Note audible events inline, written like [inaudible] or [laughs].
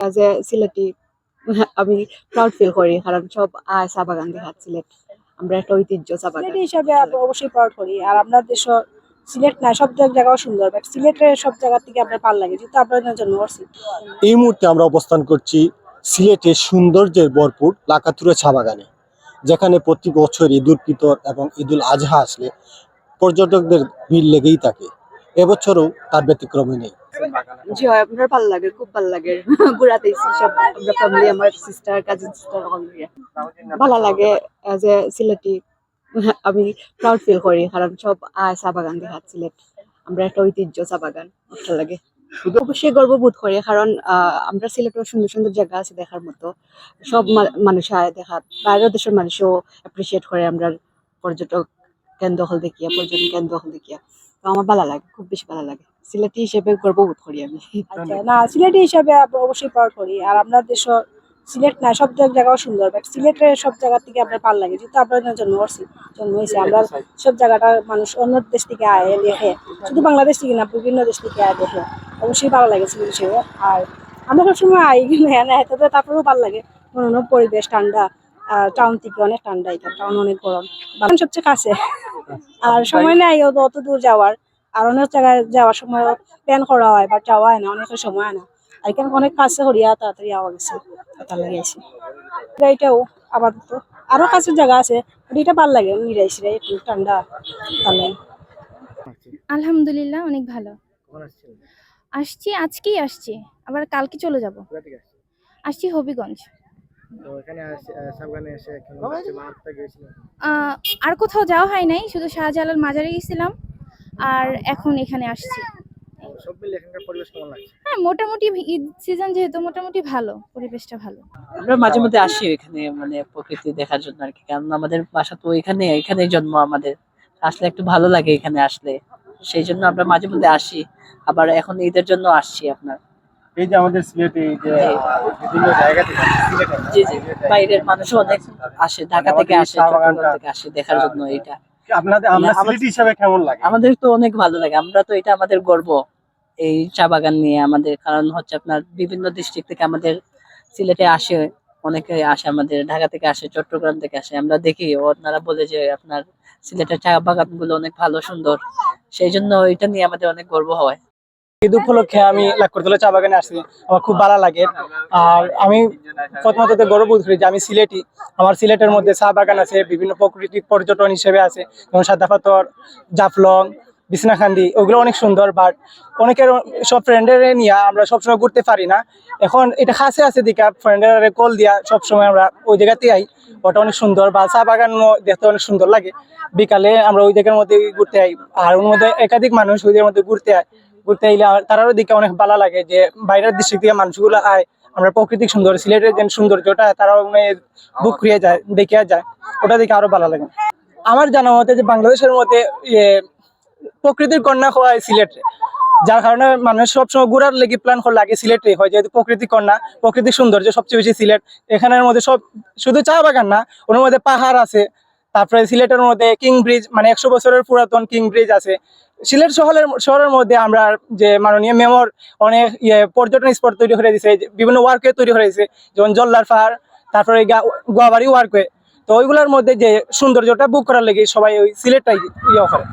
এ সিলেটি [laughs] আমি proud feel করি কারণ সব চা বাগান দেখাত সিলেট আমরা একটা ঐতিহ্য চা বাগান। হিসাবে আমরা অবশ্যই প্রাউড করি। আর আপনার দেশ সিলেট না সব জায়গাও সুন্দর বাট সিলেটের সব জায়গা থেকে আপনার ভালো লাগে যেহেতু আপনার করছি এই মুহূর্তে আমরা অবস্থান করছি সিলেটের সৌন্দর্যের ভরপুর লাকাতুরা চা বাগানে যেখানে প্রতি বছর ঈদুল ফিতর এবং ঈদুল আজহা আসলে পর্যটকদের ভিড় লেগেই থাকে। এবছরও তার ব্যতিক্রমে নেই। জি হয় আপনার ভালো লাগে খুব ভালো লাগে। [laughs] ঘুরাতে সব আমরা ফ্যামিলি আমার সিস্টার কাজিন সিস্টার ভালো লাগে এ সিলেটি [laughs] আমি প্রাউড ফিল করি কারণ সব চা বাগান দেখাত সিলেট। আমরা একটা ঐতিহ্য চা বাগান ভালো লাগে। অবশ্যই গর্ববোধ করি কারণ আহ, আমরা সিলেটের সুন্দর সুন্দর জায়গা আছে দেখার মতো। সব মানুষ আয় দেখাত বাইরের দেশের মানুষও অ্যাপ্রিসিয়েট করে আমরা পর্যটক কেন্দ্র হল দেখিয়া পর্যটন কেন্দ্র হল দেখিয়া। তো আমার ভালো লাগে খুব বেশি ভালো লাগে। সিলেটি হিসেবে গর্ববোধ করি আমি। আচ্ছা না সিলেটি হিসাবে অবশ্যই প্রাউড করি। আর আপনার দেশ সিলেট না সব জায়গাও সুন্দর বাট সিলেটের সব জায়গা থেকে আপনার ভালো লাগে। যেহেতু আপনার জন্ম করছি জন্ম হয়েছে আমরা সব জায়গাটা মানুষ অন্য দেশ থেকে আয় দেখে শুধু বাংলাদেশ থেকে না বিভিন্ন দেশ থেকে আয় দেখে অবশ্যই ভালো লাগে সিলেট হিসেবে। আর আমরা সবসময় আই কিন্তু হ্যাঁ না তবে তারপরেও ভালো লাগে। অন্য পরিবেশ ঠান্ডা আর টাউন থেকে অনেক ঠান্ডা এটা টাউন অনেক গরম। বাগান সবচেয়ে কাছে। আর সময় নাই অত দূর যাওয়ার। আর অনেক জায়গায় যাওয়ার সময় প্ল্যান করা হয় বা যাওয়া হয় না অনেকের সময় হয় না। আর এখানে অনেক কাছে হরিয়া তাড়াতাড়ি আওয়া গেছে তার লাগে আইসি এটাও আপাতত। আরও কাছের জায়গা আছে এটা ভালো লাগে মিরাইছি একটু ঠান্ডা ভালো লাগে। আলহামদুলিল্লাহ অনেক ভালো। আসছি আজকেই আসছি আবার কালকে চলে যাব। আসছি হবিগঞ্জ। আহ, আর কোথাও যাওয়া হয় নাই শুধু শাহজালাল মাজারে গেছিলাম। আর এখন এখানে আসছি। হ্যাঁ মোটামুটি ঈদ সিজন যেহেতু মোটামুটি ভালো পরিবেশটা ভালো। আমরা মাঝে মধ্যে আসি এখানে মানে প্রকৃতি দেখার জন্য আর কি। কারণ আমাদের বাসা তো এখানে এখানে জন্ম আমাদের। আসলে একটু ভালো লাগে এখানে আসলে। সেই জন্য আমরা মাঝে মধ্যে আসি। আবার এখন ঈদের জন্য আসছি আপনার। এই যে আমাদের সিলেটে এই যে বিভিন্ন জায়গা থেকে জি জি। বাইরের মানুষও অনেক আসে ঢাকা থেকে আসে চট্টগ্রাম থেকে আসে দেখার জন্য এটা আপনাদের আমরা সিলেটি হিসাবে কেমন লাগে? আমাদের তো অনেক ভালো লাগে। আমরা তো এটা আমাদের গর্ব। এই চা বাগান নিয়ে আমাদের কারণ হচ্ছে আপনার বিভিন্ন ডিস্ট্রিক্ট থেকে আমাদের সিলেটে আসে অনেকে আসে আমাদের ঢাকা থেকে আসে চট্টগ্রাম থেকে আসে। আমরা দেখি ওনারা বলে যে আপনার সিলেটের চা বাগানগুলো অনেক ভালো সুন্দর। সেই জন্য এটা নিয়ে আমাদের অনেক গর্ব হয়। ঈদ উপলক্ষে আমি লাখরতলা চা বাগানে আসছি আমার খুব ভালো লাগে। আর আমি প্রথমত তো গর্ববোধ করি যে আমি সিলেটি, আমার সিলেটের মধ্যে চা বাগান আছে, বিভিন্ন প্রাকৃতিক পর্যটন হিসেবে আছে, যেমন সাদা পাথর, জাফলং, বিছনাখান্দি, ওগুলো অনেক সুন্দর বাট অনেকের সব ফ্রেন্ডের নিয়ে আমরা সবসময় ঘুরতে পারি না। এখন এটা কাছে আছে দিকে ফ্রেন্ডের কল দিয়া সবসময় আমরা ওই জায়গাতে আই, ওটা অনেক সুন্দর, বা চা বাগান দেখতে অনেক সুন্দর লাগে। বিকালে আমরা ওই জায়গার মধ্যে ঘুরতে আই, আর ওর মধ্যে একাধিক মানুষ ওই মধ্যে ঘুরতে আয়। ঘুরতে আইলে তারারও দিকে অনেক ভালো লাগে যে বাইরের ডিস্ট্রিক্ট থেকে মানুষগুলো আয়, আমরা প্রকৃতিক সুন্দর, সিলেটের যে সৌন্দর্যটা তারাও মানে বুক করিয়ে যায়, দেখিয়া যায়, ওটা দেখে আরও ভালো লাগে। আমার জানা মতে যে বাংলাদেশের মতে প্রকৃতির কন্যা হয় সিলেটে, যার কারণে মানুষ সবসময় ঘুরার লেগে প্ল্যান করে লাগে সিলেটে হয়, যেহেতু প্রকৃতি কন্যা প্রকৃতিক সৌন্দর্য সবচেয়ে বেশি সিলেট, এখানের মধ্যে সব শুধু চা বাগান না, ওর মধ্যে পাহাড় আছে তারপরে সিলেটের মধ্যে কিং ব্রিজ মানে একশো বছরের পুরাতন কিং ব্রিজ আছে। সিলেট শহরের শহরের মধ্যে আমরা যে মাননীয় মেমর অনেক ইয়ে পর্যটন স্পট তৈরি করে দিয়েছে বিভিন্ন ওয়ার্কওয়ে তৈরি করে দিয়েছে যেমন জল্লার পাহাড়, তারপরে গোয়াবাড়ি ওয়ার্কওয়ে তো ওইগুলোর মধ্যে যে সৌন্দর্যটা বুক করার লেগে সবাই ওই সিলেটটাই ইয়ে করে।